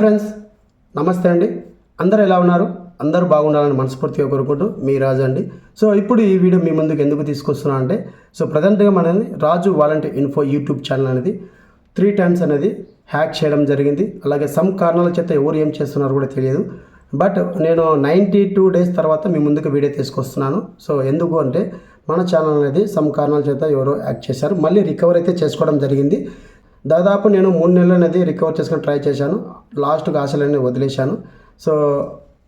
Friends నమస్తే అండి. అందరూ ఎలా ఉన్నారు? అందరూ బాగుండాలని మనస్ఫూర్తిగా కోరుకుంటూ మీ రాజు అండి. సో ఇప్పుడు ఈ వీడియో మీ ముందుకు ఎందుకు తీసుకొస్తున్నా అంటే సో ప్రజెంట్గా మనది Raju volunteer info YouTube channel అనేది త్రీ టైమ్స్ అనేది హ్యాక్ చేయడం జరిగింది. అలాగే సమ్ కారణాల చేత ఎవరు ఏం చేస్తున్నారు కూడా తెలియదు. బట్ నేను నైంటీ టూ డేస్ తర్వాత మీ ముందుకు వీడియో తీసుకొస్తున్నాను. సో ఎందుకు అంటే మన ఛానల్ అనేది సమ్ కారణాల చేత ఎవరో యాక్ట్ చేశారు. మళ్ళీ రికవర్ అయితే చేసుకోవడం జరిగింది. దాదాపు నేను మూడు నెలలు అనేది రికవర్ చేసుకుని ట్రై చేశాను. లాస్ట్కి ఆశలన్నీ వదిలేశాను. సో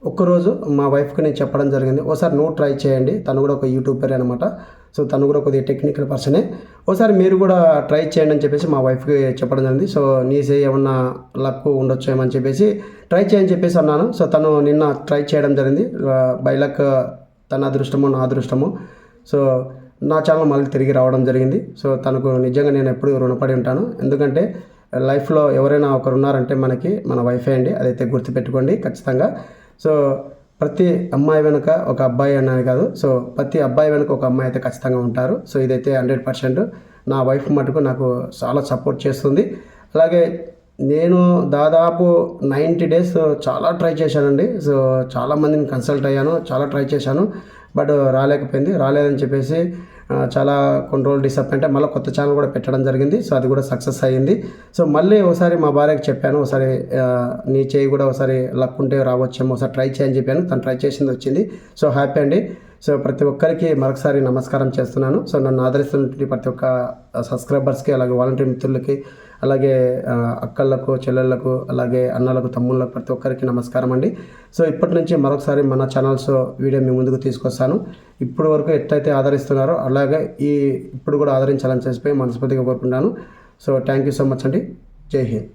ఒక్కరోజు మా వైఫ్కి నేను చెప్పడం జరిగింది ఓసారి నువ్వు ట్రై చేయండి. తను కూడా ఒక యూట్యూబర్ అనమాట సో తను కూడా కొద్దిగా టెక్నికల్ పర్సనే ఓసారి మీరు కూడా ట్రై చేయండి అని చెప్పేసి మా వైఫ్కి చెప్పడం జరిగింది. సో నీసే ఏమన్నా లక్ ఉండొచ్చు ఏమని చెప్పేసి ట్రై చేయని చెప్పేసి అన్నాను. సో తను నిన్న ట్రై చేయడం జరిగింది. Uh, బై లక్ తన అదృష్టము నా అదృష్టము. సో నా ఛానల్ మళ్ళీ తిరిగి రావడం జరిగింది. సో తనకు నిజంగా నేను ఎప్పుడు రుణపడి ఉంటాను. ఎందుకంటే లైఫ్లో ఎవరైనా ఒకరు ఉన్నారంటే మనకి మన వైఫే అండి. అదైతే గుర్తుపెట్టుకోండి ఖచ్చితంగా. సో ప్రతి అమ్మాయి వెనుక ఒక అబ్బాయి అనేది కాదు. సో ప్రతి అబ్బాయి వెనుక ఒక అమ్మాయి అయితే ఖచ్చితంగా ఉంటారు. సో ఇదైతే హండ్రెడ్ పర్సెంట్ నా వైఫ్ మటుకు నాకు చాలా సపోర్ట్ చేస్తుంది. అలాగే నేను దాదాపు నైంటీ డేస్ చాలా ట్రై చేశానండి. సో చాలా మందిని కన్సల్ట్ అయ్యాను. చాలా ట్రై చేశాను. బట్ రాలేకపోయింది. రాలేదని చెప్పేసి చాలా కొన్ని రోజులు డిసప్పాయింట్ మళ్ళీ కొత్త ఛానల్ కూడా పెట్టడం జరిగింది. సో అది కూడా సక్సెస్ అయ్యింది. సో మళ్ళీ ఒకసారి మా భార్యకి చెప్పాను. ఒకసారి నీ చేయి కూడా ఒకసారి లక్ ఉంటే రావచ్చేమో ఒకసారి ట్రై చేయని చెప్పాను. తను ట్రై చేసింది వచ్చింది. సో హ్యాపీ అండి. సో ప్రతి ఒక్కరికి మరొకసారి నమస్కారం చేస్తున్నాను. సో నన్ను ఆదరిస్తున్నటువంటి ప్రతి ఒక్క సబ్స్క్రైబర్స్కి అలాగే వాలంటీర్ మిత్రులకి అలాగే అక్కళ్ళకు చెల్లెళ్ళకు అలాగే అన్నలకు తమ్ముళ్ళకు ప్రతి ఒక్కరికి నమస్కారం అండి. సో ఇప్పటి నుంచి మరొకసారి మన ఛానల్స్ వీడియో మీ ముందుకు తీసుకొస్తాను. ఇప్పటి వరకు ఎట్లయితే ఆదరిస్తున్నారో అలాగే ఈ ఇప్పుడు కూడా ఆదరించాలని చెప్పి మనస్ఫూర్తిగా కోరుకుంటాను so thank you so much అండి. జై హింద్.